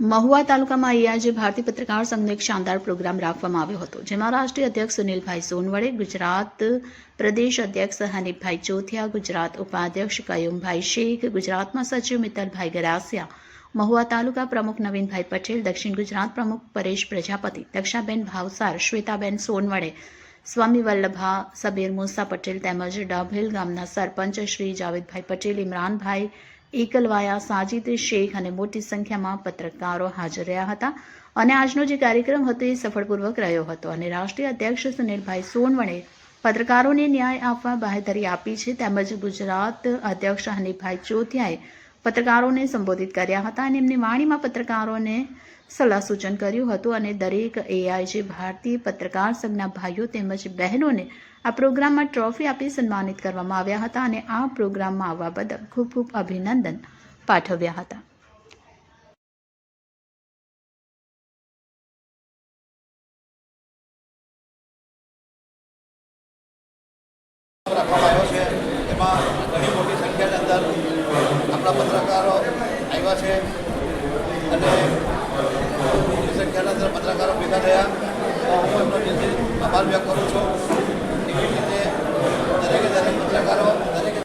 મહુવા તાલુકામાં આજે ભારતીય પત્રકાર સંઘનો એક શાનદાર પ્રોગ્રામ રાખવામાં આવ્યો હતો, જેમાં રાષ્ટ્રીય અધ્યક્ષ સુનિલભાઈ સોનવડે, ગુજરાત પ્રદેશ અધ્યક્ષ હનીફભાઈ ચોથિયા, ગુજરાત ઉપાધ્યક્ષ કયુમભાઈ શેખ, ગુજરાતમાં સચિવ મિત્તલભાઈ ગરાસિયા, મહુવા તાલુકા પ્રમુખ નવીનભાઈ પટેલ, દક્ષિણ ગુજરાત પ્રમુખ પરેશ પ્રજાપતિ, દક્ષાબેન ભાવસાર, શ્વેતાબેન સોનવડે, સ્વામી વલ્લભા, સબીર મુસા પટેલ તેમજ ડાભેલ ગામના સરપંચ શ્રી જાવેદભાઈ પટેલ, ઇમરાનભાઈ એકલવાયા સાજિદ શેખ અને મોટી સંખ્યામાં પત્રકારો હાજર રહ્યા હતા અને આજનો જે કાર્યક્રમ હતો એ સફળપૂર્વક રહ્યો હતો અને રાષ્ટ્રીય અધ્યક્ષ સુનિલભાઈ સોનવણે પત્રકારોને ન્યાય આપવા બાહેધરી આપી છે. તેમજ ગુજરાત અધ્યક્ષ હનીફભાઈ ચોથિયાએ પત્રકારોને સંબોધિત કર્યા હતા અને એમની વાણીમાં પત્રકારોને સલાહ સૂચન કર્યું હતું અને દરેક એઆઈજી ભારતીય પત્રકાર સંઘના ભાઈઓ તેમજ બહેનોને આ પ્રોગ્રામમાં ટ્રોફી આપી સન્માનિત કરવામાં આવ્યા હતા અને આ પ્રોગ્રામમાં આવવા બદલ ખૂબ ખૂબ અભિનંદન પાઠવ્યા હતા. રાખવામાં આવ્યો છે. એમાં ઘણી મોટી સંખ્યાની અંદર આપણા પત્રકારો આવ્યા છે. અને સંખ્યાના પત્રકારો ભેગા થયા. હું એમનો દિલથી આભાર વ્યક્ત કરું છું.